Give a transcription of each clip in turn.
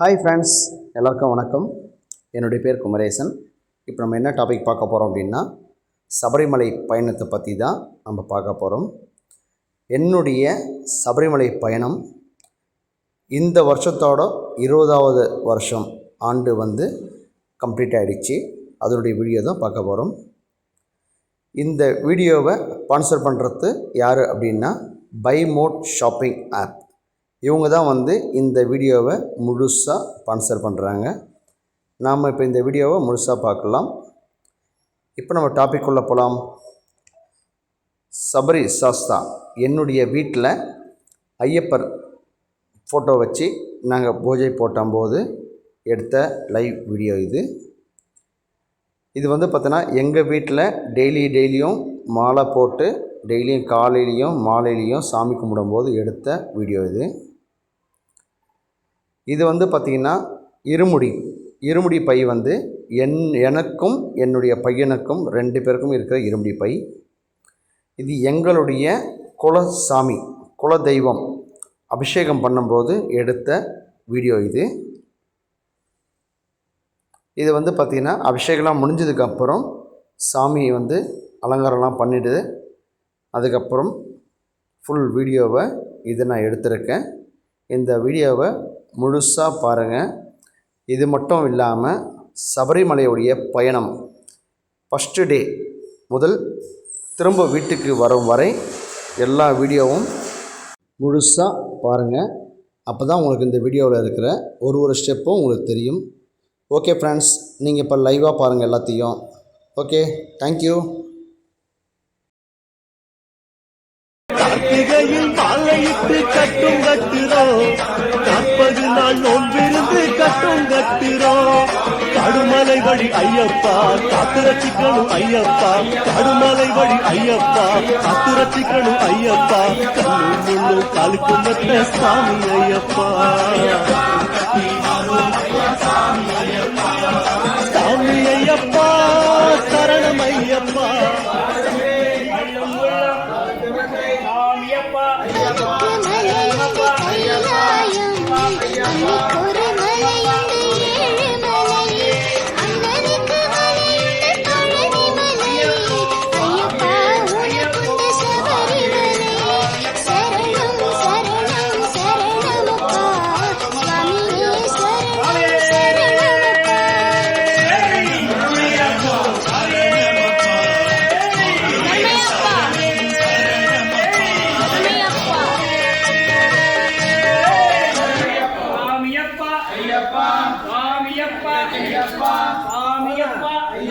Hi friends எல்லாருக்கும் வணக்கம். என்னுடைய பேர் குமரேசன். இப்போ நம்ம என்ன டாபிக் பார்க்க போகிறோம் அப்படின்னா சபரிமலை பயணத்தை பற்றி தான் நம்ம பார்க்க போகிறோம் என்னுடைய சபரிமலை பயணம் இந்த வருஷத்தோட இருபதாவது வருஷம் ஆண்டு வந்து கம்ப்ளீட் ஆகிடுச்சு அதனுடைய வீடியோ தான் பார்க்க போகிறோம் இந்த வீடியோவை ஸ்பான்சர் பண்ணுறது யார் அப்படின்னா பை மோட் ஷாப்பிங் ஆப் இவங்க தான் வந்து இந்த வீடியோவை முழுசாக ஸ்பான்சர் பண்ணுறாங்க நாம் இப்போ இந்த வீடியோவை முழுசாக பார்க்கலாம். இப்போ நம்ம டாபிக் உள்ள போகலாம் சபரி சாஸ்தா என்னுடைய வீட்டில் ஐயப்பர் ஃபோட்டோ வச்சு நாங்கள் பூஜை போட்டம்போது எடுத்த லைவ் வீடியோ இது. இது வந்து பார்த்தோன்னா எங்கள் வீட்டில் டெய்லி டெய்லியும் மாலை போட்டு டெய்லியும் காலையிலையும் மாலையிலையும் சாமி கும்பிடும்போது எடுத்த வீடியோ இது. இது வந்து பார்த்திங்கன்னா இருமுடி. இருமுடி பை வந்து என் எனக்கும் என்னுடைய பையனுக்கும் ரெண்டு பேருக்கும் இருக்கிற இருமுடி பை. இது எங்களுடைய குலசாமி குல தெய்வம் அபிஷேகம் பண்ணும்போது எடுத்த வீடியோ இது. இது வந்து பார்த்திங்கன்னா அபிஷேகம்லாம் முடிஞ்சதுக்கப்புறம் சாமி வந்து அலங்காரம்லாம் பண்ணிவிட்டு அதுக்கப்புறம் ஃபுல் வீடியோவை இதை நான் எடுத்திருக்கேன். இந்த வீடியோவை முழுசாக பாருங்கள் இது மட்டும் இல்லாமல் சபரிமலையுடைய பயணம். ஃபஸ்ட்டு டே முதல் திரும்ப வீட்டுக்கு வரும் வரை எல்லா வீடியோவும் முழுசாக பாருங்கள் அப்போ தான் உங்களுக்கு இந்த வீடியோவில் இருக்கிற ஒரு ஒரு ஸ்டெப்பும் உங்களுக்கு தெரியும். ஓகே ஃப்ரெண்ட்ஸ் நீங்கள் இப்போ லைவாக பாருங்கள் எல்லாத்தையும். ஓகே தேங்க்யூ கார்த்திகையில் மாலையிட்டு கட்டும் கட்டுறோம் முப்பது நாள் நோன்பிருந்து கட்டம் கட்டுறோம் கடுமலை வழி ஐயப்பா காத்துரட்சிக்கணும் ஐயப்பா. கடுமலை வழி ஐயப்பா காத்துரட்சிக்கணும் ஐயப்பா. கண்ணு முள்ளு காலுக்கு மத்த சாமி ஐயப்பா. சாமி ஐயப்பா சரணம் ஐயப்பா. Nicholas. ஐயப்பா சாமியப்பா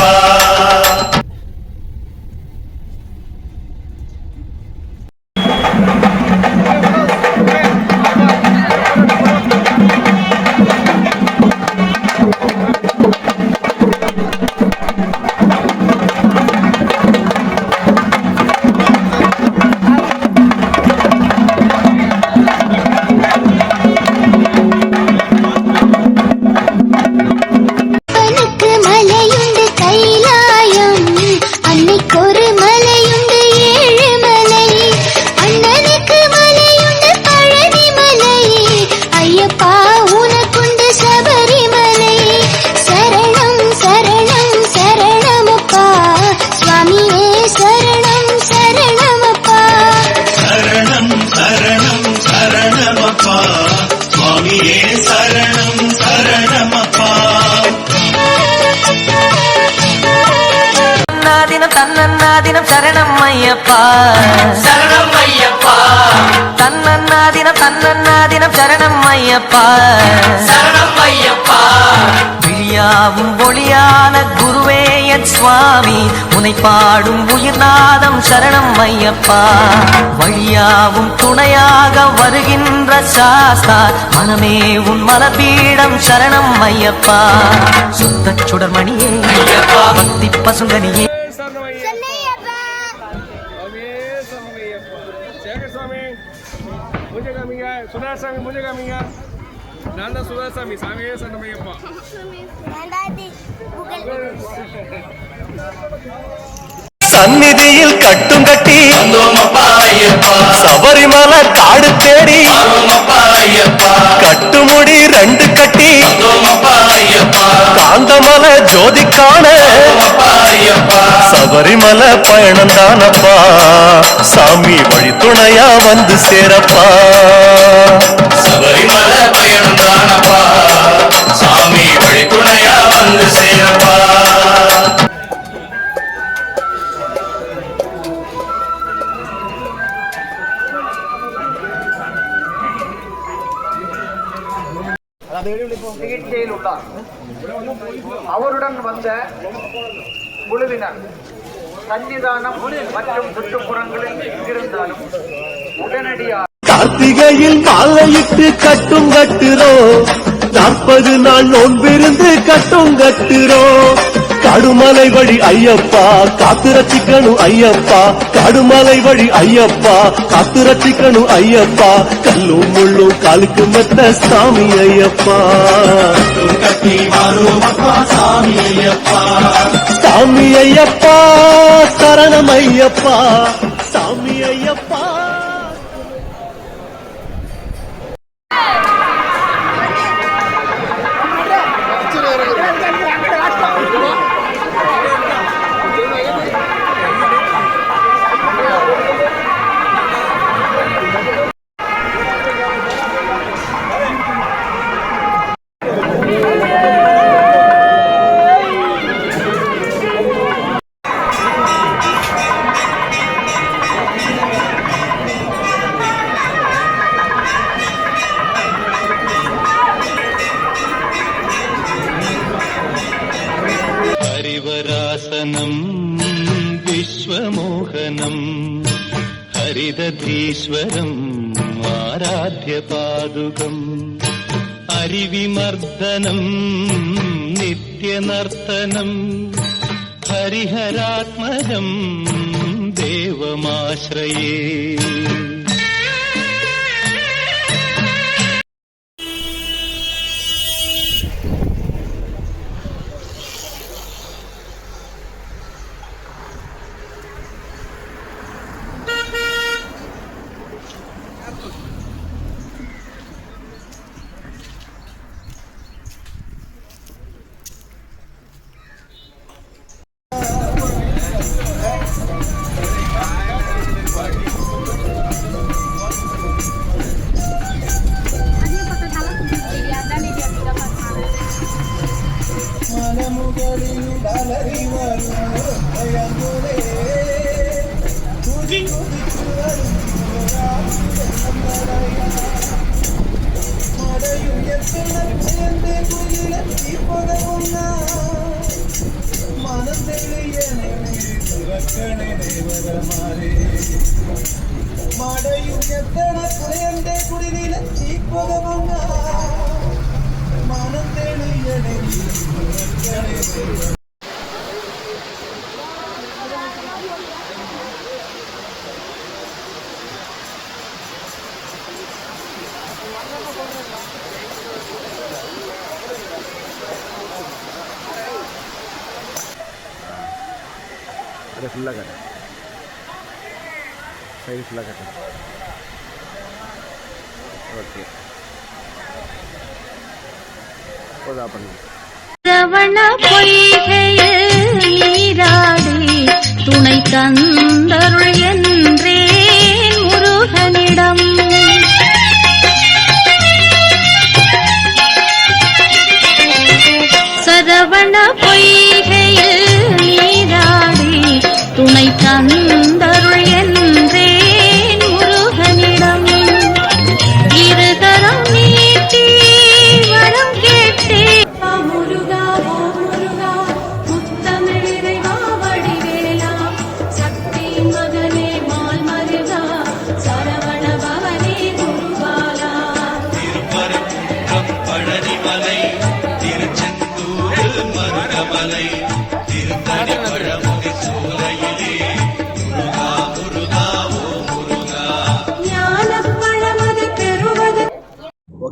சரணம் ஐயப்பா சரணம் ஐயப்பா தன் தன்னன்னாதினம் தன்னன்னாதினம் சரணம் ஐயப்பா சரணம் ஐயப்பா விழியாவும் ஒளியான குருவே என் சுவாமி. உனை பாடும் உயிர்நாதம் சரணம் ஐயப்பா வழியாவும் துணையாக வருகின்ற சாஸ்தா. மனமே உன் மலபீடம் சரணம் ஐயப்பா சுத்த சுடர்மணியே பக்தி பசுங்கனியே சேகர் சாமி மூஞ்ச காமிங்க சுதா சாமி மூஞ்ச காமிங்க நான் தான் சுதா சாமி சாமியே சன்னமையப்பா சந்நிதியில் கட்டும் கட்டி. சபரிமலை காடு தேடி. கட்டுமுடி ரெண்டு கட்டி. காந்தமலை ஜோதி காண வந்தோமப்பா ஐயப்பா சபரிமலை பயணம் தானப்பா. சாமி வழி துணையா வந்து சேரப்பா. சபரிமலை பயணம் குழுவினர் சன்னிதானம் மற்றும் சுற்றுப்புறங்களில் எங்கிருந்தாலும் உடனடியாக கார்த்திகையில் மாலையிட்டு கட்டும் கட்டுறோம் நாற்பது நாள் நோன்பிருந்து கட்டும் கட்டுறோம் கடுமலை வழி ஐயப்பா காத்து ரட்சிக்கணும் ஐயப்பா. கடுமலை வழி ஐயப்பா காத்து ஐயப்பா. கல்லும் முள்ளும் காலுக்கு மெத்த சாமி ஐயப்பா. கட்டி சாமி ஐயப்பா. சாமி ஐயப்பா சரணம் ஐயப்பா ഹരിതീശ്വരം ആരാധ്യപാദുകം അരിവിമർദ്ദനം നിത്യനർത്തനം ഹരിഹരാത്മജം ദേവമാശ്രയേ. அதை ஃபுல்லாக கட்டு சைடு ஃபுல்லாக கட்டு ஓகே போதா பண்ணுங்க ரவண பொய்கையில் நீராடி துணை தந்த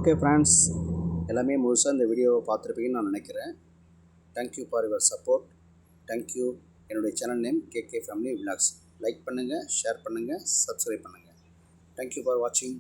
ஓகே ஃப்ரெண்ட்ஸ் எல்லாமே முழுசாக இந்த வீடியோவை பார்த்துருப்பீங்கன்னு நான் நினைக்கிறேன். Thank you for your support thank you என்னுடைய channel name KK family vlogs like பண்ணுங்கள் ஷேர் பண்ணுங்கள் சப்ஸ்கிரைப் பண்ணுங்கள் தேங்க்யூ ஃபார் வாட்சிங்